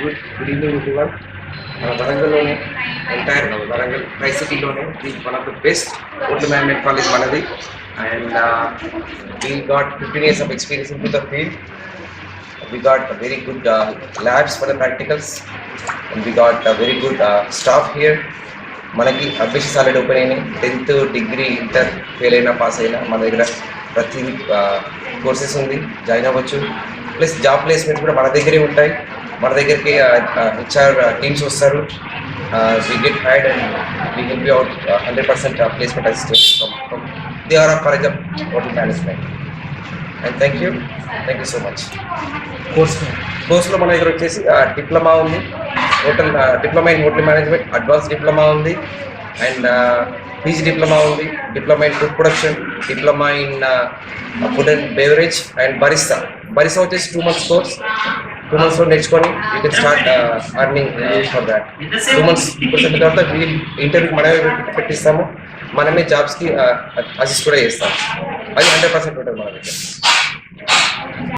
Good good evening everyone మన వరంగల్లోనే entire Warangal try సిటీలోనే one of the best hotel management college మనది. And we got fifteen years of experience into the field we got a very good uh, labs for the practicals. And we got a very good uh, staff here. మనకి admissions already open అయినాయి. Tenth degree inter fail అయినా pass అయినా మన దగ్గర ప్రతి uh, courses ఉంది. Join అవ్వచ్చు. Plus job placement కూడా మన దగ్గరే ఉంటాయి. మన దగ్గరికి హెచ్ఆర్ టీమ్స్ వస్తారు. We get hired and we can be out hundred percent placement assistant they are off for example hotel management and thank you thank you so much course కోర్సులో మన దగ్గర వచ్చేసి డిప్లొమా ఉంది. Hotel diploma in hotel management advance diploma ఉంది. And PG diploma ఉంది. Diploma in food production diploma in food and beverage and barista barista వచ్చేసి two months course two మంత్స్లో నేర్చుకొని you can start earning for that two months వచ్చిన తర్వాత interview మనమే పెట్టిస్తాము. మనమే జాబ్స్కి అసిస్ట్ కూడా చేస్తాం అది హండ్రెడ్ పర్సెంట్ ఉంటుంది మన దగ్గర.